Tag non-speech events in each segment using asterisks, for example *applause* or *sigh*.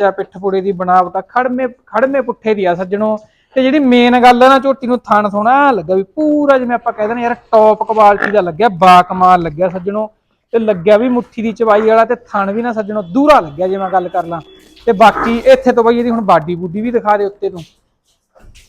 ਢਾਂਚਾ ਪਿੱਠ ਪੁੜੇ ਦੀ ਬਣਾਵਟ ਖੜਮੇ ਖੜਮੇ ਪੁੱਠੇ ਦੀ ਆ ਸੱਜਣੋ। ਤੇ ਜਿਹੜੀ ਮੇਨ ਗੱਲ ਆ ਨਾ ਝੋਟੀ ਨੂੰ ਥਣ ਸੋਹਣਾ ਲੱਗਾ ਵੀ ਪੂਰਾ ਜਿਵੇਂ ਆਪਾਂ ਕਹਿ ਦਿੰਦੇ ਯਾਰ ਟੌਪ ਕੁਆਲਿਟੀ ਦਾ ਲੱਗਿਆ ਬਾ ਕਮਾਲ ਲੱਗਿਆ ਸੱਜਣੋ। ਤੇ ਲੱਗਿਆ ਵੀ ਮੁੱਠੀ ਦੀ ਚਵਾਈ ਵਾਲਾ ਤੇ ਥਣ ਵੀ ਨਾ ਸੱਜਣੋ, ਦੂਰਾ ਲੱਗਿਆ ਜੇ ਮੈਂ ਗੱਲ ਕਰ ਲਾਂ। ਤੇ ਬਾਕੀ ਇੱਥੇ ਤੋਂ ਬਈ ਇਹਦੀ ਹੁਣ ਬਾਡੀ ਬੂਡੀ ਵੀ ਦਿਖਾ ਦੇ ਉੱਤੇ ਤੂੰ।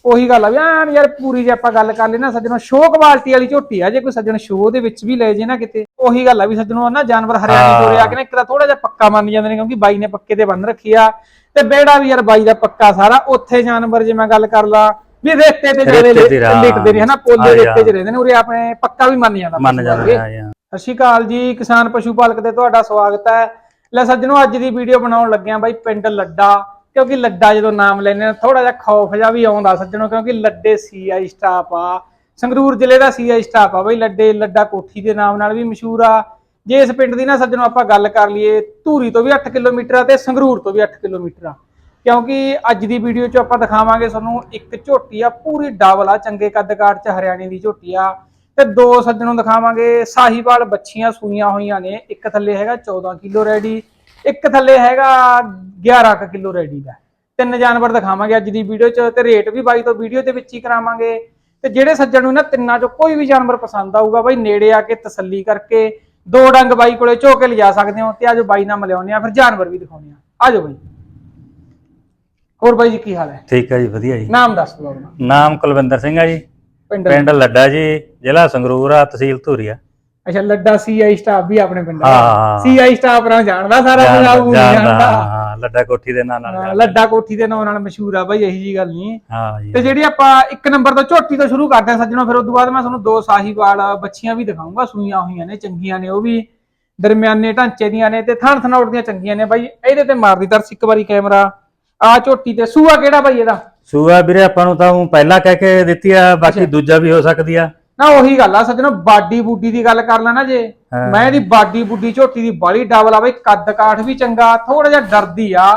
ਉਹੀ ਗੱਲ ਆ ਵੀ ਐਨ ਯਾਰ ਪੂਰੀ ਜੇ ਆਪਾਂ ਗੱਲ ਕਰ ਲਈ ਨਾ ਸੱਜਣੋ ਸ਼ੋਅ ਕੁਆਲਿਟੀ ਵਾਲੀ ਝੋਟੀ ਆ ਜੇ ਕੋਈ ਸੱਜਣ ਸ਼ੋਅ ਦੇ ਵਿੱਚ ਵੀ ਲੈ ਜੇ ਨਾ ਕਿਤੇ ਉਹੀ ਗੱਲ ਆ ਵੀ ਸੱਜਣੋ ਨਾ ਜਾਨਵਰ ਹਰਿਆਣੇ ਤੋਂ ਰਿਆ ਕਿ ਨਾ ਇੱਕ ਤਾਂ ਥੋੜਾ ਜਿਹਾ ਪੱਕਾ ਮੰਨ ਜਾਂਦੇ ਨੇ ਕਿਉਂਕਿ ਬਾਈ ਨੇ ਪੱਕੇ ਤੇ ਬੰਨ ਰੱਖੀ ਆ ਤੇ ਬੇੜਾ ਵੀ ਯਾਰ ਬਾਈ ਦਾ ਪੱਕਾ ਸਾਰਾ ਉੱਥੇ ਜਾਨਵਰ ਜੇ ਮੈਂ ਗੱਲ ਕਰ ਲਾਂ ਵੀ ਰੇਤੇ ਤੇ ਜਿਹੜੇ। ਲਿਖਦੇ ਨੇ ਹਨਾ ਪੋਲੇ ਰੇਤੇ। 'ਚ ਰਹਿੰਦੇ ਨੇ ਉਰੇ ਆਪਣੇ ਪੱਕਾ ਵੀ ਮੰਨ ਜਾਂਦਾ ਮੰਨ ਜਾਂਦਾ ਸਤਿ ਸ਼੍ਰੀ ਅਕਾਲ ਜੀ ਕਿਸਾਨ ਪਸ਼ੂ ਪਾਲਕ ਤੇ ਤੁਹਾਡਾ ਸਵਾਗਤ ਹੈ। ਲੈ ਸੱਜਣੋ ਅੱਜ ਦੀ ਵੀਡੀਓ ਬਣਾਉਣ ਲੱਗਿਆ ਬਾਈ ਪਿੰਡ ਲੱਡਾ। ਕਿਉਂਕਿ ਲੱਡਾ ਜਦੋਂ ਨਾਮ ਲੈਨੇ ਆ ਥੋੜਾ ਜਿਹਾ ਖੌਫ ਜਿਹਾ ਵੀ ਆਉਂਦਾ ਸੱਜਣੋ, ਕਿਉਂਕਿ ਲੱਡੇ ਸੀਆਈ ਸਟਾਫ ਆ। ਸੰਗਰੂਰ ਜ਼ਿਲ੍ਹੇ ਦਾ ਸੀਆਈ ਸਟਾਫ ਆ ਬਈ, ਲੱਡੇ, ਲੱਡਾ ਕੋਠੀ ਦੇ ਨਾਮ ਨਾਲ ਵੀ ਮਸ਼ਹੂਰ ਆ। ਜੇ ਇਸ ਪਿੰਡ ਦੀ ਨਾ ਸੱਜਣੋ ਆਪਾਂ ਗੱਲ ਕਰ ਲਈਏ, ਧੂਰੀ ਤੋਂ ਵੀ 8 ਕਿਲੋਮੀਟਰ ਆ ਤੇ ਸੰਗਰੂਰ ਤੋਂ ਵੀ 8 ਕਿਲੋਮੀਟਰ ਆ। ਕਿਉਂਕਿ ਅੱਜ ਦੀ ਵੀਡੀਓ 'ਚ ਆਪਾਂ ਦਿਖਾਵਾਂਗੇ ਤੁਹਾਨੂੰ ਇੱਕ ਝੋਟੀ ਆ, ਪੂਰੀ ਡਬਲ ਆ, ਚੰਗੇ ਕੱਦ ਕਾਠ 'ਚ ਹਰਿਆਣੇ ਦੀ ਝੋਟੀ ਆ। ਤੇ ਦੋ ਸੱਜਣੋਂ ਦਿਖਾਵਾਂਗੇ, ਸਾਹੀਵਾਲ ਬੱਚੀਆਂ ਸੂਈਆਂ ਹੋਈਆਂ ਨੇ, ਇੱਕ ਥੱਲੇ ਹੈਗਾ 14 ਕਿਲੋ ਰੈਡੀ। ਇੱਕ ਥੱਲੇ ਹੈਗਾ 11 ਕੁ ਕਿਲੋ ਰੈਡੀ ਦਾ। ਤਿੰਨ ਜਾਨਵਰ ਦਿਖਾਵਾਂਗੇ ਅੱਜ ਦੀ ਵੀਡੀਓ 'ਚ ਤੇ ਰੇਟ ਵੀ ਬਾਈ ਤੋਂ ਵੀਡੀਓ ਦੇ ਵਿੱਚ ਹੀ ਕਰਾਵਾਂਗੇ। ਤੇ ਜਿਹੜੇ ਸੱਜਣ ਨੂੰ ਨਾ ਤਿੰਨਾਂ 'ਚੋਂ ਕੋਈ ਵੀ ਜਾਨਵਰ ਪਸੰਦ ਆਊਗਾ ਬਾਈ ਨੇੜੇ ਆ ਕੇ ਤਸੱਲੀ ਕਰਕੇ ਦੋ ਡੰਗ ਬਾਈ ਕੋਲੇ ਝੋ ਕੇ ਲਿਜਾ ਸਕਦੇ ਹੋ ਤੇ ਆਜੋ ਬਾਈ ਨਾਲ ਮਿਲਾਉਂਦੇ ਆ ਫਿਰ ਜਾਨਵਰ ਵੀ ਦਿਖਾਉਂਦੇ ਆ ਆਜੋ ਬਾਈ। ਹੋਰ ਬਾਈ ਜੀ ਕੀ ਹਾਲ ਹੈ? ਠੀਕ ਹੈ ਜੀ ਵਧੀਆ ਜੀ। ਨਾਮ ਦੱਸ ਦਿਓ ਆਪਣਾ। ਨਾਮ ਕੁਲਵਿੰਦਰ ਸਿੰਘ ਆ ਜੀ। ਪਿੰਡ ਪਿੰਡ ਲੱਡਾ ਜੀ ਜ਼ਿਲ੍ਹਾ ਸੰਗਰੂਰ ਆ ਤਹਿਸੀਲ ਧੂਰੀ ਆ ਅੱਛਾ ਲੱਡਾ ਸੀਆਈ ਸਟਾਫ ਵੀ ਆਪਣੇ ਪਿੰਡ ਹਾਂ। ਸੀਆਈ ਸਟਾਫ ਨਾਲ ਜਾਣਦਾ ਸਾਰਾ ਪੰਜਾਬ ਨੂੰ ਜਾਣਦਾ, ਹਾਂ ਲੱਡਾ ਕੋਠੀ ਦੇ ਨਾਂ ਨਾਲ ਹਾਂ, ਜਾਣਦਾ। ਲੱਡਾ ਕੋਠੀ ਦੇ ਨਾਂ ਨਾਲ ਮਸ਼ਹੂਰ ਆ ਬਾਈ ਇਹੀ ਜੀ ਗੱਲ ਨਹੀਂ। ਹਾਂ ਜੀ ਤੇ ਜਿਹੜੀ ਆਪਾਂ ਇੱਕ ਨੰਬਰ ਤੋਂ ਝੋਟੀ ਤੋਂ ਸ਼ੁਰੂ ਕਰਦੇ ਹਾਂ ਸੱਜਣੋ ਫਿਰ ਉਸ ਤੋਂ ਬਾਅਦ ਮੈਂ ਤੁਹਾਨੂੰ ਦੋ ਸਾਹੀਵਾਲ ਬੱਚੀਆਂ ਵੀ ਦਿਖਾਉਂਗਾ ਸੂਈਆਂ ਹੋਈਆਂ ਨੇ ਚੰਗੀਆਂ ਨੇ ਉਹ ਵੀ ਦਰਮਿਆਨੇ ਢਾਂਚੇ ਦੀਆਂ ਨੇ ਤੇ ਥਣ ਥਣੌਟ ਦੀਆਂ ਚੰਗੀਆਂ ਨੇ ਬਾਈ। ਇਹਦੇ ਤੇ ਮਾਰਦੀ ਤਰਸ ਇੱਕ ਵਾਰੀ ਕੈਮਰਾ। ਆ ਝੋਟੀ ਤੇ ਸੂਆ ਕਿਹੜਾ ਬਾਈ ਇਹਦਾ? ਸੂਆ ਵੀਰੇ ਆਪਾਂ ਨੂੰ ਤਾਂ ਊਂ ਪਹਿਲਾਂ ਕਹਿ ਕੇ ਦਿੱਤੀ ਆ ਬਾਕੀ ਦੂਜਾ ਵੀ ਹੋ ਸਕਦੀ ਆ। ਨਾ ਉਹੀ ਗੱਲ ਆ ਸੱਜਣੋ ਬਾਡੀ ਬੂਡੀ ਦੀ ਗੱਲ ਕਰ ਲੈਣਾ ਜੇ। ਹਾਂ। ਮੈਂ ਇਹਦੀ ਬਾਡੀ ਬੁੱਡੀ ਝੋਟੀ ਦੀ ਬਾਲੀ ਡਬਲ ਆ ਬਈ ਕੱਦ ਕਾਠ ਵੀ ਚੰਗਾ ਥੋੜਾ ਜਿਹਾ ਡਰਦੀ ਆ।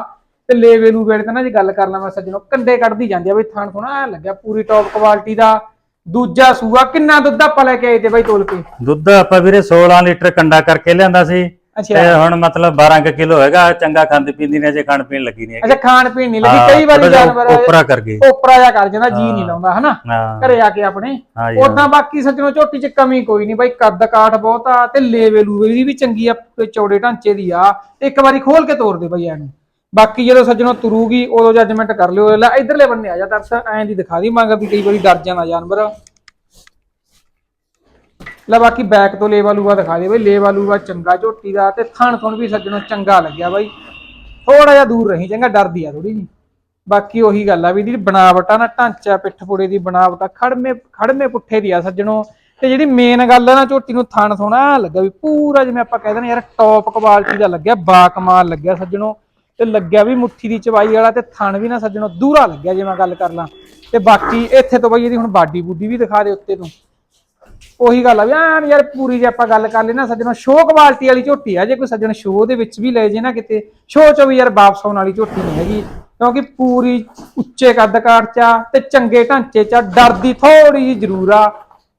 ਤੇ ਲੇਵੇ ਲੂ ਵੇੜ ਤੇ ਨਾ ਜੇ ਗੱਲ ਕਰ ਲਾਂ ਮੈਂ ਸੱਜਣੋ ਕੰਡੇ ਕੱਢਦੀ ਜਾਂਦੀ ਆ ਬਈ ਥਾਣ ਥੋਣਾ ਐ ਲੱਗਿਆ ਪੂਰੀ ਟੌਪ ਕੁਆਲਿਟੀ ਦਾ। ਦੂਜਾ ਸੂਆ ਕਿੰਨਾ ਦੁੱਧ ਆਪਾਂ ਲੈ ਕੇ ਆਏ ਤੇ ਬਾਈ ਤੋਲ ਕੇ? ਦੁੱਧ ਆਪਾਂ ਵੀਰੇ 16 ਲੀਟਰ ਕੰਡਾ ਕਰਕੇ ਲਿਆਂਦਾ ਸੀ। ਅੱਛਾ। ਤੇ ਹੁਣ ਮਤਲਬ 12 ਕਿਲੋ ਹੈਗਾ ਚੰਗਾ ਖਾਂਦੀ ਪੀਂਦੀ ਨੇ ਜੇ ਖਾਣ ਪੀਣ ਲੱਗੀ ਨਹੀਂ ਅੱਛਾ ਖਾਣ ਪੀਣ ਨਹੀਂ ਲੱਗੀ ਕਈ ਵਾਰੀ ਜਾਨਵਰ ਉਪਰਾ ਕਰ ਓਪਰਾ ਜਾ ਕਰ ਜਾਂਦਾ ਜੀ ਨਹੀਂ ਲਾਉਂਦਾ ਹਨਾ? ਘਰੇ ਆ ਕੇ ਆਪਣੇ। ਉਦਾਂ ਬਾਕੀ ਸੱਜਣੋ ਝੋਟੀ 'ਚ ਕਮੀ ਕੋਈ ਨਹੀਂ ਬਾਈ ਕੱਦ ਕਾਠ ਬਹੁਤ ਆ ਤੇ ਲੇਵੇ ਲੂਵੇ ਦੀ ਵੀ ਚੰਗੀ ਆ ਤੇ ਚੌੜੇ ਢਾਂਚੇ ਦੀ ਆ। ਇੱਕ ਵਾਰੀ ਖੋਲ ਕੇ ਤੋਰ ਦੇ ਬਈ ਇਹਨੂੰ ਬਾਕੀ ਜਦੋਂ ਸੱਜਣੋ ਤੁਰੂਗੀ ਉਦੋਂ ਜੱਜਮੈਂਟ ਕਰ ਲਿਓ। ਲੈ ਇਧਰਲੇ ਬੰਨੇ ਆ ਜਾ ਤਰਸ ਐਂ ਦੀ ਦਿਖਾ ਦੀ ਮੰਗ ਵੀ ਕਈ ਵਾਰੀ ਡਰ ਜਾਂਦਾ ਜਾਨਵਰ। ਲੈ ਬਾਕੀ ਬੈਕ ਤੋਂ ਲੇਵਾ ਲੂਵਾ ਦਿਖਾ ਦੇ ਬਈ, ਲੇਵਾ ਲੂਵਾ ਚੰਗਾ ਝੋਟੀ ਦਾ ਤੇ ਥਣ ਥਣ ਵੀ ਸੱਜਣੋ ਚੰਗਾ ਲੱਗਿਆ ਬਾਈ। ਥੋੜਾ ਜਿਹਾ ਦੂਰ ਰਹੀ, ਚੰਗਾ ਡਰਦੀ ਆ ਥੋੜੀ ਜੀ ਬਾਕੀ ਉਹੀ ਗੱਲ ਆ ਵੀ ਇਹਦੀ ਬਣਾਵਟ ਆ ਨਾ, ਢਾਂਚਾ ਪਿੱਠ ਪੁੜੇ ਦੀ ਬਣਾਵਟ ਆ ਖੜਮੇ ਖੜਮੇ ਪੁੱਠੇ ਦੀ ਆ ਸੱਜਣੋ। ਤੇ ਜਿਹੜੀ ਮੇਨ ਗੱਲ ਆ ਨਾ ਝੋਟੀ ਨੂੰ ਥਣ ਸੋਹਣਾ ਲੱਗਾ ਵੀ ਪੂਰਾ ਜਿਵੇਂ ਆਪਾਂ ਕਹਿ ਦਿੰਦੇ ਯਾਰ ਟੌਪ ਕੁਆਲਿਟੀ ਦਾ ਲੱਗਿਆ ਬਾ ਕਮਾਲ ਲੱਗਿਆ ਸੱਜਣੋ। ਤੇ ਲੱਗਿਆ ਵੀ ਮੁੱਠੀ ਦੀ ਚਵਾਈ ਵਾਲਾ ਤੇ ਥਣ ਵੀ ਨਾ ਸੱਜਣੋ ਦੂਰਾ ਲੱਗਿਆ ਜੇ ਮੈਂ ਗੱਲ ਕਰ ਲਾਂ। ਤੇ ਬਾਕੀ ਇੱਥੇ ਤੋਂ ਬਈ ਇਹਦੀ ਹੁਣ ਬਾਡੀ ਬੂਡੀ ਵੀ ਦਿਖਾ ਦੇ ਉੱਤੇ ਤੋਂ। ਉਹੀ ਗੱਲ ਆ ਵੀ ਐਨ ਯਾਰ ਪੂਰੀ ਜੇ ਆਪਾਂ ਗੱਲ ਕਰ ਲਈ ਨਾ, ਸੱਜਣੋ ਸ਼ੋਅ ਕੁਆਲਿਟੀ ਵਾਲੀ ਝੋਟੀ ਆ। ਜੇ ਕੋਈ ਸੱਜਣ ਸ਼ੋਅ ਦੇ ਵਿੱਚ ਵੀ ਲੈ ਜੇ ਨਾ ਕਿਤੇ ਸ਼ੋਅ ਚ ਵੀ ਯਾਰ ਵਾਪਸ ਆਉਣ ਵਾਲੀ ਝੋਟੀ ਨਹੀਂ ਹੈਗੀ। ਕਿਉਂਕਿ ਪੂਰੀ ਉੱਚੇ ਕੱਦ ਕਾਠ ਚ ਤੇ ਚੰਗੇ ਢਾਂਚੇ ਚ ਡਰਦੀ ਥੋੜੀ ਜਿਹੀ ਜ਼ਰੂਰ ਆ।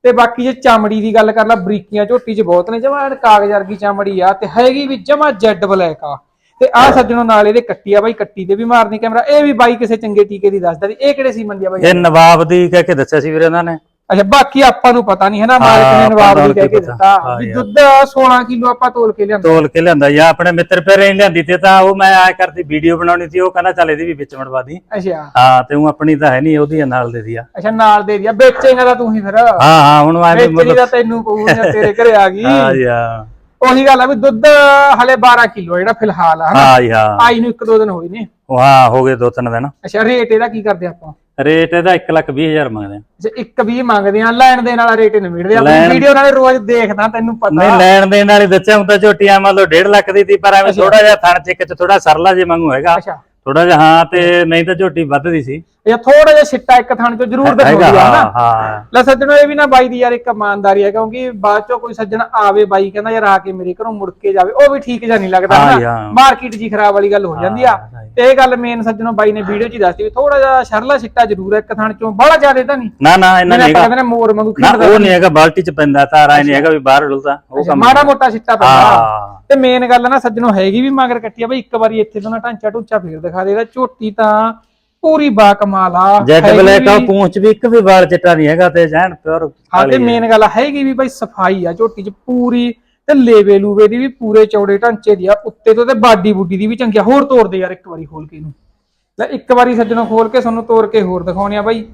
ਤੇ ਬਾਕੀ ਜੇ ਚਮੜੀ ਦੀ ਗੱਲ ਕਰ ਲਾ, ਬਰੀਕੀਆਂ ਝੋਟੀ ਚ ਬਹੁਤ ਨੇ, ਜਮਾ ਕਾਗਜ਼ ਵਰਗੀ ਚਮੜੀ ਆ ਤੇ ਹੈਗੀ ਵੀ ਜਮਾ ਜੈਡ ਬਲੈਕ ਆ। ਤੇ ਆ ਸੱਜਣੋ ਨਾਲ ਇਹਦੇ ਕੱਟੀ ਆ ਬਾਈ, ਕੱਟੀ ਤੇ ਵੀ ਮਾਰਨੀ ਕੈਮਰਾ। ਇਹ ਵੀ ਬਾਈ ਕਿਸੇ ਚੰਗੇ ਟੀਕੇ ਦੀ ਦੱਸਦਾ ਸੀ ਇਹ ਕਿਹੜੇ ਸੀ ਮੰਡੀ ਆ ਬਾਈ? ਇਹ ਨਵਾਬ ਦੀ ਕਹਿ ਕੇ ਦੱਸਿਆ ਸੀ ਵੀਰੇ ਉਹਨਾਂ ਨੇ। ਅੱਛਾ ਬਾਕੀ ਆਪਾਂ ਨੂੰ ਪਤਾ ਨਹੀਂ ਹੈ ਨਾ ਮਾਲਕ ਨੇ ਨਵਾਬ ਨੂੰ ਕਹਿ ਕੀ। ਦਿੱਤਾ। ਵੀ। ਦੁੱਧ 16 ਕਿਲੋ ਆਪਾਂ ਤੋਲ ਕੇ ਲਿਆਂਦਾ। ਤੋਲ ਕੇ ਲਿਆਂਦਾ ਜਾਂ ਆਪਣੇ ਮਿੱਤਰ ਪਿਆਰੇ ਨੇ ਲਿਆਂਦੀ ਤੇ ਤਾਂ ਉਹ ਮੈਂ ਆ ਕਰਦੀ ਵੀਡੀਓ ਬਣਾਉਣੀ ਸੀ ਉਹ ਕਹਿੰਦਾ ਚੱਲ ਇਹਦੀ ਵੀ ਵਿੱਚ ਮੜਵਾ ਦੀ। ਅੱਛਾ। ਹਾਂ ਤੇ ਉਹ ਆਪਣੀ ਤਾਂ ਹੈ ਨਹੀਂ ਉਹਦੀ ਨਾਲ ਦੇ ਦੀ ਆ। ਅੱਛਾ ਨਾਲ ਦੇ ਦਿਆ ਵੇਚੇਗਾ ਤਾਂ ਤੂੰ ਹੀ ਫਿਰ। ਹਾਂ ਹਾਂ ਹੁਣ ਮੈਂ ਵੀ ਵੇਚਣੀ ਤਾਂ ਤੈਨੂੰ ਪਊ ਜਾਂ ਤੇਰੇ ਘਰੇ ਆ ਗਈ। ਹਾਂ ਜੀ ਹਾਂ। ਉਹੀ ਗੱਲ ਆ ਵੀ ਦੁੱਧ ਹਲੇ 12 ਕਿਲੋ ਜਿਹੜਾ ਫਿਲਹਾਲ ਆ ਹਾਂ ਹਾਂ। ਆਈ ਨੂੰ ਇੱਕ ਦੋ ਦਿਨ ਹੋਏ ਨੇ। ਹਾਂ ਹੋ ਗਏ ਦੋ ਤਿੰਨ ਦਿਨ। ਅੱਛਾ ਰੇਟ ਇਹਦਾ ਕੀ ਕਰਦੇ ਆਪਾਂ? ਰੇਟ ਇਹਦਾ 1 ਲੱਖ 20 ਹਜ਼ਾਰ ਮੰਗਦੇ ਆ। ਅੱਛਾ ਇੱਕ ਵੀ ਮੰਗਦੇ ਆ ਲੈਣ ਦੇ ਨਾਲ ਰੇਟ ਨਹੀਂ ਮਿਲਦੇ। ਆਪਾਂ ਲੈਣ- ਵੀਡੀਓ ਨਾਲੇ ਰੋਜ਼ ਦੇਖਦਾ ਤੈਨੂੰ ਪਤਾ। ਨਹੀਂ ਲੈਣ ਦੇਣ ਵਾਲੀ ਦੱਸਿਆ ਹੁੰਦਾ ਝੋਟੀਆਂ ਮੰਨ ਲਓ 1.5 ਲੱਖ ਦੀ ਸੀ ਪਰ ਐਵੇਂ ਥੋੜਾ ਜਿਹਾ ਥਣ ਚ ਇੱਕ ਚ ਥੋੜਾ ਸਰਲਾ ਜੇ ਮੰਗੂ ਹੈਗਾ। ਅੱਛਾ। ਥੋੜਾ ਜਿਹਾ ਹਾਂ ਤੇ ਨਹੀਂ ਤਾਂ ਝੋਟੀ ਵੱਧਦੀ ਸੀ। ਇਹ ਥੋੜਾ ਜਿਹਾ ਛਿੱਟਾ ਇੱਕ ਥਾਂ ਚੋਂ ਜ਼ਰੂਰ ਦਿਖਾਉਂਦੀ ਆ ਹਾਂ ਹਾਂ ਲੈ ਸੱਜਣੋ ਇਹ ਵੀ ਨਾ ਬਾਈ ਦੀ ਯਾਰ ਇੱਕ ਇਮਾਨਦਾਰੀ ਹੈ ਕਿਉਂਕਿ ਬਾਅਦ ਚੋਂ ਕੋਈ ਸੱਜਣ ਆਵੇ ਬਾਈ ਕਹਿੰਦਾ ਯਾਰ ਆ ਕੇ ਮੇਰੇ ਘਰੋਂ ਮੁੜ ਕੇ ਜਾਵੇ ਉਹ ਵੀ ਠੀਕ ਜਾਂ ਨਹੀਂ ਲੱਗਦਾ ਜੀ, ਹਾਂ। ਮਾਰਕੀਟ ਜੀ ਖਰਾਬ ਵਾਲੀ ਗੱਲ ਹੋ ਜਾਂਦੀ ਆ। ਤੇ ਇਹ ਗੱਲ ਮੇਨ ਸੱਜਣੋ ਬਾਈ ਨੇ ਵੀਡੀਓ 'ਚ ਹੀ ਦੱਸਤੀ ਵੀ ਥੋੜਾ ਜਿਹਾ ਸ਼ਰਲਾ ਛਿੱਟਾ ਜ਼ਰੂਰ ਹੈ ਇੱਕ ਥਣ ਚੋਂ। ਬੜਾ ਜ਼ਿਆਦਾ ਤਾਂ ਨਹੀਂ। ਨਾ ਨਾ ਇਹਨਾਂ ਹੈਗਾ। ਕਹਿੰਦੇ ਨੇ ਮੋਰ ਵਾਂਗੂ ਨਾ ਖੇਡਦਾ ਉਹ ਨਹੀਂ ਹੈਗਾ ਬਾਲਟੀ ਚ ਪੈਂਦਾ ਤਾਰਾ ਨਹੀਂ ਹੈਗਾ ਵੀ ਬਾਹਰ ਡੁੱਲਦਾ ਉਹ ਕੰਮ ਮਾੜਾ ਮੋਟਾ ਛਿੱਟਾ ਪੈਂਦਾ। ਹਾਂ। ਤੇ ਮੇਨ ਗੱਲ ਨਾ ਸੱਜਣੋ ਹੈਗੀ ਵੀ ਮਗਰ ਕੱਟੀ ਆ ਬਈ ਇੱਕ ਵਾਰੀ ਇੱਥੇ ਤੋਂ ਨਾ ਢਾਂਚਾ ਢੂਚਾ ਫੇਰ ਦਿਖਾ ਦੇ ਇਹਦਾ ਝੋਟੀ ਤਾਂ ਪੂਰੀ ਬਾ ਕਮਾਲ ਆ। ਜੈਟ ਹੈਗੀ ਬਲੈਕ ਆ ਵੀ- ਪੂੰਛ ਵੀ ਇੱਕ ਵੀ ਵਾਲ ਚਿੱਟਾ ਨਹੀਂ ਹੈਗਾ ਤੇ ਜੈਨ ਪਿਓਰ ਹਾਂ ਤੇ ਮੇਨ ਗੱਲ ਹੈਗੀ ਵੀ ਬਾਈ ਸਫ਼ਾਈ ਆ ਝੋਟੀ 'ਚ ਪੂਰੀ ਤੇ ਲੇਵੇ ਲੂਵੇ ਦੀ ਵੀ ਪੂਰੇ ਚੌੜੇ ਢਾਂਚੇ ਦੀ ਆ, ਉੱਤੇ ਤੋਂ ਤੇ ਬਾਡੀ ਬੁੱਡੀ ਦੀ ਵੀ ਚੰਗੀ ਆ। ਹੋਰ ਤੋੜ ਦੇ ਯਾਰ ਇੱਕ ਵਾਰੀ ਖੋਲ ਕੇ ਇਹਨੂੰ। ਲੈ, ਇੱਕ ਵਾਰੀ ਸੱਜਣੋਂ ਖੋਲ ਕੇ ਤੁਹਾਨੂੰ ਤੋੜ ਕੇ ਹੋਰ ਦਿਖਾਉਣੇ ਆ ਬਾਈ।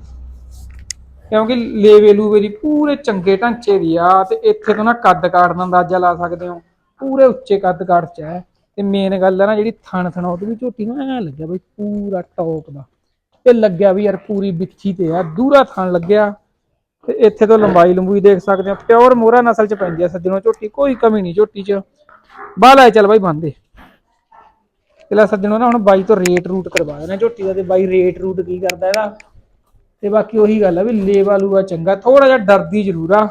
ਕਿਉਂਕਿ ਲੇਵੇ ਲੂਵੇ ਦੀ ਪੂਰੇ ਚੰਗੇ ਢਾਂਚੇ ਦੀ ਆ ਤੇ ਇੱਥੇ ਤੋਂ ਨਾ ਕੱਦ ਕਾੜ ਦਾ ਅੰਦਾਜ਼ਾ ਲਾ ਸਕਦੇ ਹੋ। ਪੂਰੇ ਉੱਚੇ ਕੱਦ ਕਾੜ ਚ ਹੈ। ਤੇ ਮੇਨ ਗੱਲ ਹੈ ਨਾ ਜਿਹੜੀ ਥਣ ਥਣੋਟ ਵੀ ਝੋਟੀ ਨੂੰ ਐ ਲੱਗਿਆ ਬਈ, ਪੂਰਾ ਟੌਪ ਦਾ। ਤੇ ਲੱਗਿਆ ਵੀ ਯਾਰ ਪੂਰੀ ਬਿੱਥੀ ਤੇ ਆ, ਦੂਰਾ ਥਣ ਲੱਗਿਆ। ਤੇ ਇੱਥੇ ਤੋਂ ਲੰਬਾਈ ਲੰਬੂਈ ਦੇਖ ਸਕਦੇ ਹੋ। ਪਿਓਰ ਮੋਹਰਾ ਨਸਲ ਚ ਪੈਂਦੀ ਆ ਸੱਜਣੋ ਝੋਟੀ ਕੋਈ ਕਮੀ ਨਹੀਂ ਝੋਟੀ ਚ। ਬਾਹਲਾ ਚੱਲ ਬਾਈ ਬੰਦੇ ਚਲਾ ਸੱਜਣੋ ਨਾ ਹੁਣ ਬਾਈ ਤੋਂ ਰੇਟ ਰੂਟ ਕਰਵਾ ਦੇਣਾ ਝੋਟੀ ਦਾ ਤੇ ਬਾਈ ਰੇਟ ਰੂਟ ਕੀ ਕਰਦਾ ਇਹਦਾ? ਤੇ ਬਾਕੀ ਉਹੀ ਗੱਲ ਆ ਵੀ ਲੇਵਾ ਲੂਆ ਚੰਗਾ ਥੋੜਾ ਜਿਹਾ ਡਰਦੀ ਜ਼ਰੂਰ ਆ।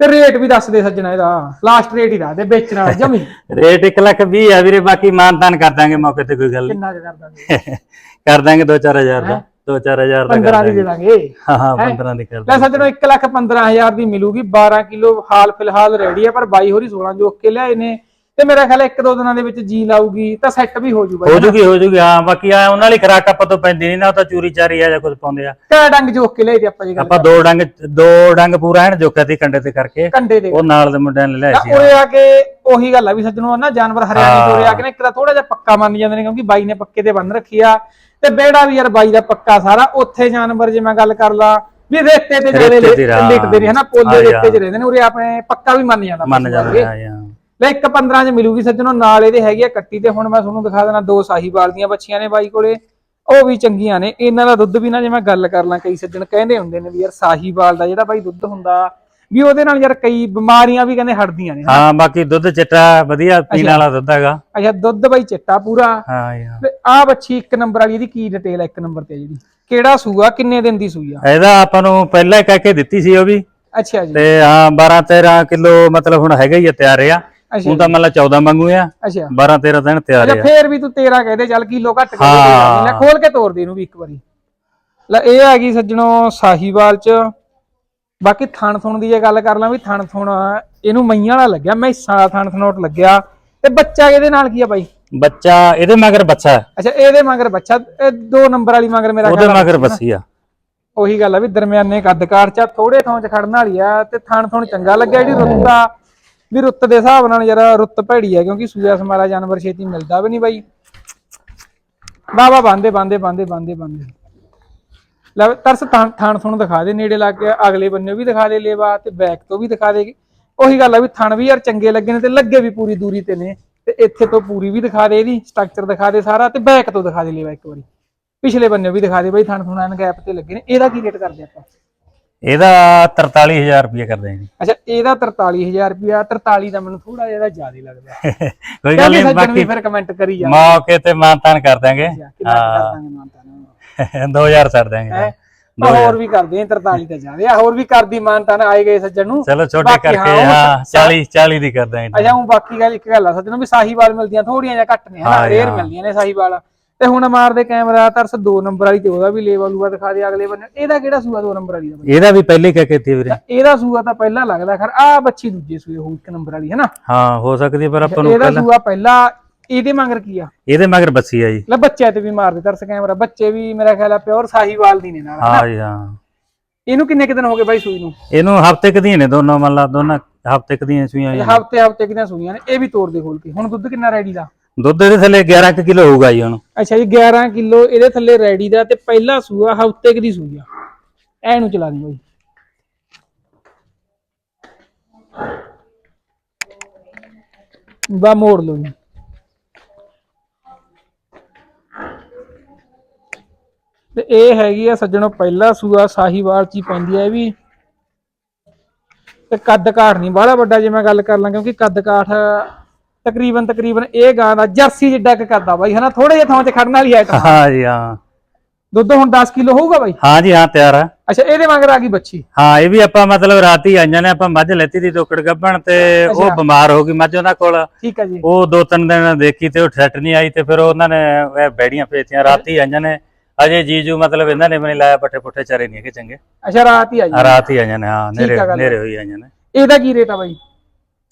ਤੇ ਰੇਟ ਵੀ ਦੱਸ ਦੇ ਸੱਜਣਾ ਇਹਦਾ। ਲਾਸਟ ਰੇਟ ਹੀ ਦੱਸ ਦੇ ਵੇਚਣ ਜਮੀ। ਰੇਟ 1 ਲੱਖ 20 ਆ ਵੀਰੇ ਬਾਕੀ ਮਾਨਤਾਨ ਕਰ ਦਾਂਗੇ ਮੌਕੇ ਤੇ ਕੋਈ ਗੱਲ ਨਹੀਂ ਕਿੰਨਾ ਕਰ ਦਾਂਗੇ? *laughs* ਕਰ ਦਾਂਗੇ 2-4000 ਦਾ। 2-4000 ਦਾ 15 ਕਰ ਦੀ ਦੇ ਦਾਂਗੇ ਦਾਂਗੇ ਹਾਂ ਹਾਂ 15 ਦੀ ਕਰ ਲੈ ਦਾਂਗੇ ਸੱਜਣੋ 1 ਲੱਖ 15000 ਦੀ ਮਿਲੂਗੀ। 12 ਕਿਲੋ ਹਾਲ ਫਿਲਹਾਲ ਰੈਡੀ ਆ ਪਰ ਬਾਈ ਹੋਰੀ 16 ਜੋ ਕੇ ਲਿਆਏ ਨੇ। ਤੇ ਮੇਰਾ ਖਿਆਲ ਇੱਕ ਦੋ ਦਿਨਾਂ ਦੇ ਵਿੱਚ ਜੀ ਲਾਊਗੀ ਤਾਂ ਸੈੱਟ ਵੀ ਹੋ ਜੂਗਾ ਹੋ ਜੂਗੀ ਹੋ ਜੂਗੀ ਹਾਂ ਬਾਕੀ ਆ ਉਹਨਾਂ ਵਾਲੀ ਖਰਾਕ ਆਪਾਂ ਤੋਂ ਪੈਂਦੀ ਨਹੀਂ ਨਾ ਉਹ ਤਾਂ ਚੂਰੀ ਚਾਰੀ ਆ ਜਾਂ ਕੁਝ ਪਾਉਂਦੇ ਆ। ਕਿਹੜਾ ਡੰਗ ਜੋਕ ਕੇ ਲਿਆਏ ਤੇ ਆਪਾਂ ਜੀ ਗੱਲ ਆਪਾਂ ਦੋ ਡੰਗ ਦੋ ਡੰਗ ਪੂਰਾ ਐਨ ਜੋਕਿਆ ਤੀ ਕੰਡੇ ਤੇ ਕਰਕੇ ਉਹ ਨਾਲ ਦੇ ਮੁੰਡਿਆਂ ਨੇ ਲਿਆ ਤਾਂ ਸੀ। ਉਰੇ ਆ ਕੇ ਉਹੀ ਗੱਲ ਆ ਵੀ ਸੱਜਣੋ ਨਾ ਜਾਨਵਰ ਹਰਿਆਣੇ ਤੋਂ ਉਰੇ ਆ ਕੇ ਨਾ ਇੱਕ ਤਾਂ ਥੋੜਾ ਜਿਹਾ ਪੱਕਾ ਮੰਨ ਜਾਂਦੇ ਨੇ ਕਿਉਂਕਿ ਬਾਈ ਨੇ ਪੱਕੇ ਤੇ ਬੰਨ ਰੱਖੀ ਆ। ਤੇ ਬੇੜਾ ਵੀ ਯਾਰ ਬਾਈ ਦਾ ਪੱਕਾ ਸਾਰਾ ਉੱਥੇ ਜਾਨਵਰ ਜੇ ਮੈਂ ਗੱਲ ਕਰ ਲਾ ਵੀ ਰੇਤੇ ਤੇ ਜਿਹੜੇ ਲਿਖਦੇ ਨੇ ਹਨਾ ਪੋਲੇ ਰੇਤੇ। 'ਚ ਰਹਿੰਦੇ ਨੇ ਉਰੇ ਆਪਣੇ ਪੱਕਾ ਵੀ ਮੰਨ ਜਾਂਦਾ ਮੰਨ ਜਾਂਦੇ ਲੈ ਇੱਕ 15 ਚ ਮਿਲੂਗੀ ਸੱਜਣੋ ਨਾਲ ਇਹਦੇ ਹੈਗੀ ਆ ਕੱਟੀ ਤੇ ਹੁਣ ਮੈਂ ਤੁਹਾਨੂੰ ਦਿਖਾ ਦੇਣਾ ਦੋ ਸਾਹੀਵਾਲ ਦੀਆਂ ਬੱਚੀਆਂ ਨੇ ਬਾਈ ਕੋਲੇ ਉਹ ਵੀ ਚੰਗੀਆਂ ਨੇ। ਇਹਨਾਂ ਦਾ ਦੁੱਧ ਵੀ ਨਾ ਜੇ ਮੈਂ ਗੱਲ ਕਰ ਲਾਂ ਕਈ ਸੱਜਣ ਕਹਿੰਦੇ ਹੁੰਦੇ ਨੇ ਵੀ ਯਾਰ ਸਾਹੀਵਾਲ ਦਾ ਜਿਹੜਾ ਬਾਈ ਦੁੱਧ ਹੁੰਦਾ ਵੀ ਉਹਦੇ ਨਾਲ ਯਾਰ ਕਈ ਬਿਮਾਰੀਆਂ ਵੀ ਕਹਿੰਦੇ ਹਟਦੀਆਂ ਨੇ ਹਾਂ ਬਾਕੀ ਦੁੱਧ ਚਿੱਟਾ ਵਧੀਆ ਪੀਣ ਵਾਲਾ ਦੁੱਧ ਹੈਗਾ। ਅੱਛਾ ਦੁੱਧ ਬਾਈ ਚਿੱਟਾ ਪੂਰਾ। ਹਾਂ ਯਾਰ ਤੇ ਆ ਬੱਚੀ ਇੱਕ ਨੰਬਰ ਵਾਲੀ ਇਹਦੀ ਕੀ ਡਿਟੇਲ ਹੈ ਇੱਕ ਨੰਬਰ ਤੇ ਜਿਹੜੀ? ਕਿਹੜਾ ਸੂਆ ਕਿੰਨੇ ਦਿਨ ਦੀ ਸੂਈ ਆ? ਇਹਦਾ ਆਪਾਂ ਨੂੰ ਪਹਿਲਾਂ ਹੀ ਕਹਿ ਕੇ ਦਿੱਤੀ ਸੀ ਉਹ ਵੀ। ਅੱਛਾ ਜੀ। ਤੇ ਹਾਂ 12 13 ਕਿਲੋ ਮਤਲਬ ਹੁਣ ਹੈਗਾ ਹੀ ਆ ਤਿਆਰ ਆ। ਅੱਛਾ ਹੁਣ ਤਾਂ ਮਤਲਬ 14 ਮੰਗੂ ਆ। ਅੱਛਾ। 12 13 ਦਿਨ ਤਿਆਰ ਅੱਛਾ ਆ। ਫੇਰ ਵੀ ਤੂੰ 13 ਕਹਦੇ ਚੱਲ ਕਿਲੋ ਘੱਟ ਕੇ ਦੇ ਲੈ ਖੋਲ ਕੇ ਤੋੜ ਦੇ ਇਹਨੂੰ ਵੀ ਇੱਕ ਵਾਰੀ। ਲੈ ਇਹ ਆ ਗਈ ਸੱਜਣੋ ਸਾਹੀਵਾਲ ਚ। ਬਾਕੀ ਥਣ ਥੁਣ ਦੀ ਜੇ ਗੱਲ ਕਰ ਲਾਂ ਵੀ ਥਣ ਥੁਣ ਇਹਨੂੰ ਮਈਆਂ ਵਾਲਾ ਲੱਗਿਆ ਮੈਸਾਂ ਵਾਲਾ ਥਣ ਥਣੋਟ ਲੱਗਿਆ। ਤੇ ਬੱਚਾ ਇਹਦੇ ਨਾਲ ਕੀ ਆ ਬਾਈ? ਬੱਚਾ ਇਹਦੇ ਮਗਰ ਬੱਚਾ ਹੈ, ਅੱਛਾ ਇਹਦੇ ਮਗਰ ਬੱਚਾ ਇਹ ਦੋ ਨੰਬਰ ਵਾਲੀ ਮਗਰ ਮੇਰਾ ਉਹਦੇ ਮਗਰ ਬੱਸੀ ਆ। ਉਹੀ ਗੱਲ ਆ ਵੀ ਦਰਮਿਆਨੇ ਕੱਦ ਕਾਰ ਚ ਥੋੜੇ ਥਾਂ ਚ ਖੜਨ ਵਾਲੀ ਆ ਤੇ ਥਣ ਥਣ ਚੰਗਾ ਲੱਗਿਆ ਜਿਹੜੀ ਰੁੱਤ ਆ ਵੀ ਰੁੱਤ ਦੇ ਹਿਸਾਬ ਨਾਲ ਯਾਰ ਰੁੱਤ ਭੈੜੀ ਆ ਕਿਉਂਕਿ ਸੂਆ ਸਮਾਲਾ ਜਾਨਵਰ ਛੇਤੀ ਮਿਲਦਾ ਵੀ ਨਹੀਂ ਬਾਈ। ਬਾਬਾ ਬੰਦੇ ਬੰਦੇ ਬੰਦੇ ਬੰਦੇ ਬੰਦੇ। ਲੈ ਤਰਸ ਥਣ ਥਣ ਦਿਖਾ ਦੇ ਨੇੜੇ ਲੱਗ ਕੇ ਅਗਲੇ ਬੰਨੇ ਵੀ ਦਿਖਾ ਦੇ ਲੇਵਾ ਤੇ ਬੈਕ ਤੋਂ ਵੀ ਦਿਖਾ ਦੇ ਉਹੀ ਗੱਲ ਆ ਵੀ ਥਣ ਵੀ ਯਾਰ ਚੰਗੇ ਲੱਗੇ ਨੇ ਤੇ ਲੱਗੇ ਵੀ ਪੂਰੀ ਦੂਰੀ ਤੇ ਨੇ ਤੇ ਇੱਥੇ ਤੋਂ ਪੂਰੀ ਵੀ ਦਿਖਾ ਦੇ ਇਹਦੀ ਸਟਰਕਚਰ ਦਿਖਾ ਦੇ ਸਾਰਾ ਤੇ ਬੈਕ ਤੋਂ ਦਿਖਾ ਦੇ ਲੇਵਾ ਇੱਕ ਵਾਰੀ। ਪਿਛਲੇ ਬੰਨੇ ਵੀ ਦਿਖਾ ਦੇ ਬਾਈ ਥਣ ਥੁਣਾਂ ਗੈਪ ਤੇ ਲੱਗੇ ਨੇ ਇਹਦਾ ਕੀ ਰੇਟ ਕਰਦੇ ਆਪਾਂ? ਇਹਦਾ 43000 ਰੁਪਏ ਕਰਦੇ ਜੀ। ਅੱਛਾ ਇਹਦਾ 43000 ਰੁਪਿਆ 43 ਦਾ ਮੈਨੂੰ ਥੋੜਾ ਜਿਹਾ ਜ਼ਿਆਦਾ ਲੱਗਦਾ। ਕੋਈ ਗੱਲ ਨਹੀਂ ਬਾਕੀ ਫਿਰ ਕਮੈਂਟ ਕਰੀ ਜਾ ਮੌਕੇ ਤੇ ਮਾਨਤਾਨ ਕਰ ਦਾਂਗੇ ਕਿੰਨਾ 2000 ਛੱਡ ਦਾਂਗੇ ਹੈ? ਹੋਰ ਵੀ ਕਰਦੇ ਆ 43 ਤੇ ਜਾਂਦੇ ਆ। ਹੋਰ ਵੀ ਕਰਦੀ ਮਾਨਤਾ ਨਾ ਆਏ ਗਏ ਸੱਜਣ ਨੂੰ। ਚਲੋ ਛੋਟੇ ਬਾਕੀ ਕਰਕੇ ਹਾਂ, ਉਹ ਹਾਂ 40 40 ਦੀ ਕਰ ਦਾਂਗੇ ਅੱਛਾ ਉਹ ਬਾਕੀ ਗੱਲ ਇੱਕ ਗੱਲ ਆ ਸੱਜਣ ਵੀ ਸਾਹੀਵਾਲ ਮਿਲਦੀਆਂ ਥੋੜੀਆਂ ਜਿਹਾ ਘੱਟ ਨੇ ਹਨਾ? ਹਾਂ ਰੇਅਰ। ਮਿਲਦੀਆਂ ਨੇ ਸਾਹੀਵਾਲ। ਤੇ ਹੁਣ ਮਾਰਦੇ ਕੈਮਰਾ ਤਰਸ 2 ਨੰਬਰ ਵਾਲੀ ਤੇ ਉਹਦਾ ਵੀ ਲੇਵਲ ਲੂਆ ਦਿਖਾ ਦੇ ਅਗਲੇ ਬੰਨੇ ਇਹਦਾ ਕਿਹੜਾ ਸੂਆ 2 ਨੰਬਰ ਵਾਲੀ ਦਾ ਬਾਈ? ਇਹਦਾ ਵੀ ਪਹਿਲੇ ਕਹਿ ਕੇ ਤੀ ਵੀਰੇ। ਇਹਦਾ ਸੂਆ ਤਾਂ ਪਹਿਲਾਂ ਲੱਗਦਾ ਖਰ ਆ ਬੱਚੀ ਦੂਜੇ ਸੂਏ ਹੋਊ ਇੱਕ ਨੰਬਰ ਵਾਲੀ ਹਨਾ? ਹਾਂ ਹੋ ਸਕਦੀ ਹੈ ਪਰ ਆਪਾਂ ਨੂੰ ਇਹਦਾ ਪਹਿਲਾਂ ਸੂਆ ਪਹਿਲਾਂ ਇਹਦੇ ਮਗਰ ਕੀ ਆ? ਇਹਦੇ ਮਗਰ ਬੱਸੀ ਆ ਜੀ। ਲੈ ਬੱਚੇ ਤੇ ਵੀ ਮਾਰਦੇ ਤਰਸ ਕੈਮਰਾ ਬੱਚੇ ਵੀ ਮੇਰਾ ਖਿਆਲ ਆ ਪਿਓਰ ਸਾਹੀਵਾਲ ਦੀ ਨੇ ਨਾਲ ਹਾਂ ਜੀ ਹਾਂ। ਇਹਨੂੰ ਕਿੰਨੇ ਕੁ ਦਿਨ ਹੋ ਗਏ ਬਾਈ ਸੂਈ ਨੂੰ? ਇਹਨੂੰ ਹਫ਼ਤੇ ਕਦੀਆਂ ਨੇ ਦੋਨੋਂ ਮੰਨ ਲਾ ਦੋਨਾਂ ਹਫ਼ਤੇ ਕਦੀਆਂ ਸੂਈਆਂ ਨੇ। ਹਫ਼ਤੇ ਹਫ਼ਤੇ ਕਿੰਨੀਆਂ ਸੂਈਆਂ ਨੇ। ਇਹ ਵੀ ਤੋੜ ਦੇ ਖੋਲ ਕੇ। ਹੁਣ ਦੁੱਧ ਕਿੰਨਾ ਰੈਡੀ ਦਾ? ਦੁੱਧ ਇਹਦੇ ਥੱਲੇ 11 ਕਿਲੋ ਹੋਊਗਾ ਜੀ ਹੁਣ। ਅੱਛਾ ਜੀ 11 ਕਿਲੋ ਇਹਦੇ ਥੱਲੇ ਰੈਡੀ ਦਾ ਤੇ ਪਹਿਲਾ ਸੂਆ ਹਫ਼ਤੇ ਕੁ ਦੀ ਸੂਈ ਆ। ਐ ਨੂੰ ਚਲਾ ਦੀ ਬਾਈ। ਬਾ ਮੋੜ ਲਓ ਜੀ ਤੇ ਇਹ ਹੈਗੀ ਆ ਸੱਜਣੋ ਪਹਿਲਾ ਸੂਆ ਸਾਹੀਵਾਲ ਚ ਹੀ ਪੈਂਦੀ ਆ ਇਹ ਵੀ। ਤੇ ਕੱਦ ਕਾਠ ਨਹੀਂ ਬਾਹਲਾ ਵੱਡਾ ਜੇ ਮੈਂ ਗੱਲ ਕਰ ਲਾਂ ਕਿਉਂਕਿ ਕੱਦ ਕਾਠ ਤਕਰੀਬਨ ਤਕਰੀਬਨ ਇਹ ਗਾਂ ਦਾ ਜਰਸੀ ਜਿੱਡਾ ਕੁ ਕਰਦਾ ਬਾਈ ਹਨਾ? ਥੋੜੇ ਜਿਹਾ ਥਾਂ 'ਚ ਖੜਨ ਵਾਲੀ ਆਈਟਮ ਹਾਂ ਜੀ ਹਾਂ। ਦੁੱਧ ਹੁਣ 10 ਕਿਲੋ ਹੋਊਗਾ ਬਾਈ? ਹਾਂ ਜੀ ਹਾਂ ਤਿਆਰ ਆ। ਅੱਛਾ ਇਹਦੇ ਮਗਰ ਆ ਗਈ ਬੱਚੀ? ਹਾਂ ਇਹ ਵੀ ਆਪਾਂ ਮਤਲਬ ਰਾਤੀ ਆਈਆਂ ਨੇ ਆਪਾਂ ਮੱਝ ਲੈਤੀ ਦੀ ਟੋਕੜ ਗੱਭਣ ਤੇ ਉਹ। ਬਿਮਾਰ ਹੋ ਗਈ ਮੱਝ ਉਹਨਾਂ ਕੋਲ। ਠੀਕ ਆ ਜੀ। ਉਹ ਦੋ ਤਿੰਨ ਦਿਨ ਦੇਖੀ ਤੇ ਉਹ ਸੈੱਟ ਨਹੀਂ ਆਈ ਤੇ ਫਿਰ ਉਹਨਾਂ ਨੇ ਬੈੜੀਆਂ ਭੇਜਤੀਆਂ ਰਾਤੀ ਆਈਆਂ ਨੇ। ਅਜੇ ਜੀਜੂ ਮਤਲਬ ਇਹਨਾਂ ਨੇ ਨਹੀਂ ਲਾਇਆ ਪੱਠੇ ਪੁੱਠੇ ਚਾਰੇ ਨਹੀਂ ਹੈਗੇ ਚੰਗੇ। ਅੱਛਾ ਰਾਤ ਹੀ ਆ ਜੀ ਆ ਰਾਤ ਹੀ ਆਈਆਂ ਨੇ ਹਾਂ ਠੀਕ ਆ ਨੇਰੇ ਗੱਲ। ਨੇਰੇ ਹੋਈ ਆਈਆਂ ਨੇ। ਇਹਦਾ ਕੀ ਰੇਟ ਆ ਬਾਈ?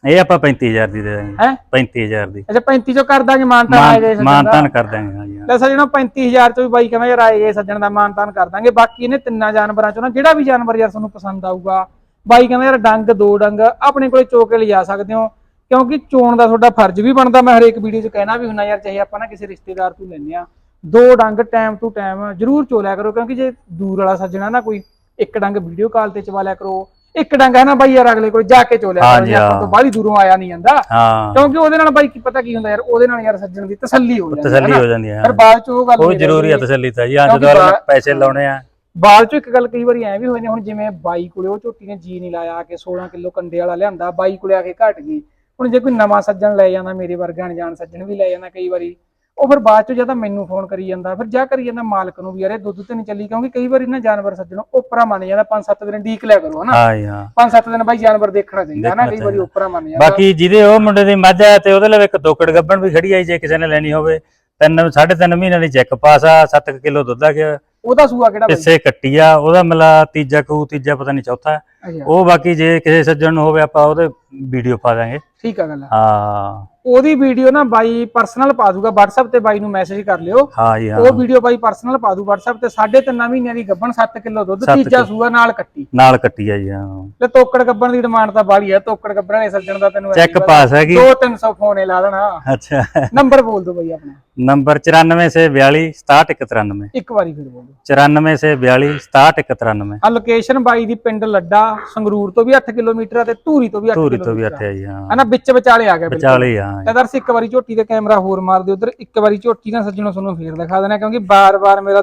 ਇਹ ਆਪਾਂ 35000 ਦੀ ਦੇ ਦਾਂਗੇ। ਹੈ? 35000 ਦੀ। ਅੱਛਾ 35 ਚੋਂ ਕਰ ਦਾਂਗੇ ਮਾਨਤਾਨ ਆਏ ਗਏ ਮਾਨ ਸੱਜਣ ਮਾਨਤਾਨ ਦਾ। ਕਰ ਦਾਂਗੇ ਹਾਂ ਜੀ ਹਾਂ। ਲੈ ਸੱਜਣੋ 35000 ਚੋਂ ਵੀ ਬਾਈ ਕਹਿੰਦਾ ਯਾਰ ਆਏ ਗਏ ਸੱਜਣ ਦਾ ਮਾਨਤਾਨ ਕਰ ਦਾਂਗੇ। ਬਾਕੀ ਇਹਨੇ ਤਿੰਨਾਂ ਜਾਨਵਰਾਂ ਚੋਂ ਨਾ ਜਿਹੜਾ ਵੀ ਜਾਨਵਰ ਯਾਰ ਤੁਹਾਨੂੰ ਪਸੰਦ ਆਊਗਾ ਬਾਈ ਕਹਿੰਦਾ ਯਾਰ ਡੰਗ ਦੋ ਡੰਗ ਆਪਣੇ ਕੋਲੇ ਚੋ ਕੇ ਲਿਜਾ ਸਕਦੇ ਹੋ। ਕਿਉਂਕਿ ਚੋਣ ਦਾ ਤੁਹਾਡਾ ਫਰਜ਼ ਵੀ ਬਣਦਾ ਮੈਂ ਹਰੇਕ ਵੀਡੀਓ 'ਚ ਕਹਿਣਾ ਵੀ ਹੁੰਨਾ ਯਾਰ ਚਾਹੇ ਆਪਾਂ ਨਾ ਕਿਸੇ ਰਿਸ਼ਤੇਦਾਰ ਤੋਂ ਲੈਨੇ ਆ ਦੋ ਡੰਗ ਟਾਈਮ ਟੂ ਟਾਈਮ ਜਰੂਰ ਚੋਲਿਆ ਕਰੋ ਕਿਉਂਕਿ ਜੇ ਦੂਰ ਵਾਲਾ ਸੱਜਣਾ ਨਾ ਕੋਈ ਇੱਕ ਡੰਗ ਵੀਡੀਓ ਕਾਲ ਤੇ ਚਵਾ ਲਿਆ ਕਰੋ ਇੱਕ ਡੰਗ ਹੈ ਨਾ ਬਾਈ ਯਾਰ ਅਗਲੇ ਕੋਲ ਜਾ ਕੇ ਚੋਲਿਆ ਕਰੋ ਆਪਾਂ ਹਾਂ। ਤੋਂ ਬਾਹਲੀ ਦੂਰੋਂ ਆਇਆ ਨਹੀਂ ਜਾਂਦਾ ਹਾਂ ਕਿਉਂਕਿ ਉਹਦੇ ਨਾਲ ਬਾਈ ਕੀ ਪਤਾ ਕੀ ਹੁੰਦਾ ਯਾਰ ਉਹਦੇ ਨਾਲ ਯਾਰ ਸੱਜਣ ਦੀ ਤਸੱਲੀ ਹੋ ਜਾਂਦੀ ਹੈ ਤਸੱਲੀ। ਹੋ ਜਾਂਦੀ ਹੈ ਪਰ ਬਾਅਦ ਚ ਉਹ ਗੱਲ ਉਹ ਜ਼ਰੂਰੀ ਹੈ। ਤਸੱਲੀ ਤਾਂ ਜੀ ਹਾਂ ਜਦੋਂ ਪੈਸੇ ਲਾਉਣੇ ਆ ਬਾਅਦ ਚ ਇੱਕ ਗੱਲ ਕਈ ਵਾਰੀ ਐ ਵੀ ਹੋਈ ਨੇ ਹੁਣ ਜਿਵੇਂ ਬਾਈ ਕੋਲੇ ਉਹ ਝੋਟੀ ਨੇ ਜੀ ਨਹੀਂ ਲਾਇਆ ਕਿ 16 ਕਿਲੋ ਕੰਡੇ ਵਾਲਾ ਲਿਆਂਦਾ ਬਾਈ ਕੋਲੇ ਆ ਕੇ ਘਟ ਗਈ ਹੁਣ ਜੇ ਕੋਈ ਨਵਾਂ ਸੱਜਣ ਲੈ ਜਾਂਦਾ ਮੇਰੇ ਵਰਗਾ ਅਣਜਾਣ ਸੱਜਣ ਵੀ ਲੈ ਜਾਂਦਾ ਕਈ ਵਾਰੀ ਉਹ ਫਿਰ ਬਾਅਦ ਚ ਜਦੋਂ ਮੈਨੂੰ ਫੋਨ ਕਰੀ ਜਾਂਦਾ ਫਿਰ ਜਾ ਕਰੀ ਜਾਂਦਾ ਮਾਲਕ ਨੂੰ ਵੀ ਯਾਰ ਇਹ ਦੁੱਧ ਤੇ ਨਹੀਂ ਚੱਲੀ ਕਿਉਂਕਿ ਕਈ ਵਾਰੀ ਨਾ ਜਾਨਵਰ ਸੱਜਣੋਂ ਉਪਰਾ ਮੰਨ ਜਾਂਦਾ 5-7 ਦਿਨ ਡੀਕ ਲਿਆ ਕਰੋ ਹਨਾ? ਹਾਂ। ਜੀ ਹਾਂ 5-7 ਦਿਨ ਬਾਈ ਜਾਨਵਰ ਦੇਖਣਾ ਚਾਹੀਦਾ ਹਨਾ? ਕਈ ਵਾਰੀ ਉਪਰਾ ਮੰਨ ਜਾਂਦਾ। ਬਾਕੀ ਜਿਹਦੇ ਉਹ ਮੁੰਡੇ ਦੀ ਮੱਝ ਹੈ ਤੇ ਉਹਦੇ ਲਈ ਇੱਕ ਤੋਕੜ ਗੱਬਣ ਵੀ ਖੜੀ ਆਈ ਜੇ ਕਿਸੇ ਨੇ ਲੈਣੀ ਹੋਵੇ। ਤਿੰਨ ਸਾਢੇ ਤਿੰਨ ਮਹੀਨੇ ਦੀ ਚੈੱਕ ਪਾਸ ਆ 7 ਕਿਲੋ ਦੁੱਧ ਆ ਗਿਆ। ਉਹਦਾ ਸੂਆ ਕਿਹੜਾ ਬਾਈ? ਪਿੱਛੇ ਕੱਟੀ ਆ ਉਹਦਾ ਮਿਲਾ ਤੀਜਾ ਕੂ ਤੀਜਾ ਪਤਾ ਨਹੀਂ ਚੌਥਾ। ਉਹ ਬਾਕੀ ਜੇ ਕਿਸੇ ਸੱਜਣ ਨੂੰ ਹੋਵੇ ਆਪਾਂ ਉਹਦੇ ਵੀਡੀਓ ਪਾ ਦਾਂਗੇ ਠੀਕ ਆ ਗੱਲ ਹਾਂ। ਉਹਦੀ ਵੀਡੀਓ ਨਾ ਬਾਈ ਪਰਸਨਲ ਪਾ ਦੂਗਾ WhatsApp ਤੇ ਬਾਈ ਨੂੰ ਮੈਸੇਜ ਕਰ ਲਿਓ। ਹਾਂ ਜੀ ਹਾਂ। ਉਹ ਵੀਡੀਓ ਬਾਈ ਪਰਸਨਲ ਪਾ ਦੂ WhatsApp ਤੇ 3.5 ਮਹੀਨਿਆਂ ਦੀ ਗੱਬਣ 7 ਕਿਲੋ ਦੁੱਧ ਤੀਜਾ। ਸੂਆ ਨਾਲ ਕੱਟੀ। ਨਾਲ ਕੱਟੀ ਆ ਜੀ ਹਾਂ। ਤੇ ਤੋਕੜ ਗੱਬਣ ਦੀ ਡਿਮਾਂਡ ਤਾਂ ਬਾਹਲੀ ਹੈ ਤੋਕੜ ਗੱਬਣ ਵਾਲੇ ਸੱਜਣ ਦਾ ਤੈਨੂੰ ਚੈੱਕ ਪਾਸ ਹੈਗੀ 2-300 ਫੋਨੇ ਲਾ ਦੇਣਾ। ਅੱਛਾ। ਨੰਬਰ ਬੋਲ ਦਿਓ ਬਾਈ ਆਪਣਾ। ਨੰਬਰ 94 ਸੇ 42 67 193 ਇੱਕ ਵਾਰੀ ਫਿਰ ਬੋਲ। ਦਿਓ 94 ਸੇ 42 67 193 ਆ ਲੋਕੇਸ਼ਨ ਬਾਈ ਦੀ ਪਿੰਡ ਲੱਡਾ ਸੰਗਰੂਰ ਤੋਂ ਵੀ 8 ਕਿਲੋਮੀਟਰ ਆ ਤੇ ਧੂਰੀ ਤੋਂ ਵੀ 8 ਧੂਰੀ ਤੋਂ ਵੀ ਕਿਲੋਮੀਟਰ ਅੱਠ ਆ। ਜੀ ਹਾਂ। ਹਨਾ ਵਿੱਚ ਵਿਚਾਲੇ ਆ ਗਿਆ ਵਿਚਾਲੇ ਹੀ ਤੇ ਦਰਸ ਇੱਕ ਵਾਰੀ ਝੋਟੀ ਤੇ ਕੈਮਰਾ ਹੋਰ ਮਾਰ ਦਿਓ ਉਧਰ ਇੱਕ ਵਾਰੀ ਝੋਟੀ ਨਾ ਸੱਜਣੋਂ ਤੁਹਾਨੂੰ ਫੇਰ ਦਿਖਾ ਦੇਣਾ ਕਿਉਂਕਿ ਬਾਰ-ਬਾਰ ਮੇਰਾ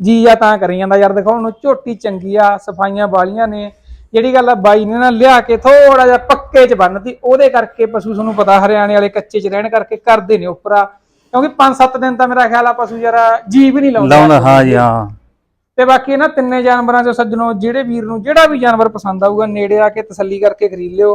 ਜੀ ਆ ਤਾਂ ਕਰੀ ਜਾਂਦਾ ਯਾਰ ਦਿਖਾਉਣ ਨੂੰ ਝੋਟੀ ਚੰਗੀ ਆ ਸਫਾਈਆਂ ਵਾਲੀਆਂ ਨੇ। ਜਿਹੜੀ ਗੱਲ ਆ ਬਾਈ ਨੇ ਨਾ ਲਿਆ ਕੇ ਥੋੜਾ ਜਿਹਾ ਪੱਕੇ ਚ ਬੰਨਤੀ ਉਹਦੇ ਕਰਕੇ ਪਸ਼ੂ ਤੁਹਾਨੂੰ ਪਤਾ ਹਰਿਆਣੇ ਵਾਲੇ ਕੱਚੇ ਚ ਰਹਿਣ ਕਰਕੇ ਕਰਦੇ ਨੇ ਉਪਰਾ। ਕਿਉਂਕਿ 5-7 ਦਿਨ ਤਾਂ ਮੇਰਾ ਖਿਆਲ ਆ ਪਸ਼ੂ ਯਾਰ ਜੀ ਵੀ ਨਹੀਂ ਲਾਉਂਦਾ। ਲਾਉਂਦਾ ਹਾਂ ਜੀ ਹਾਂ। ਤੇ ਬਾਕੀ ਇਹਨਾਂ ਤਿੰਨੇ ਜਾਨਵਰਾਂ ਚੋਂ ਸੱਜਣੋ ਜਿਹੜੇ ਵੀਰ ਨੂੰ ਜਿਹੜਾ ਵੀ ਜਾਨਵਰ ਪਸੰਦ ਆਊਗਾ ਨੇੜੇ ਆ ਕੇ ਤਸੱਲੀ ਕਰਕੇ ਖਰੀਦ ਲਿਓ।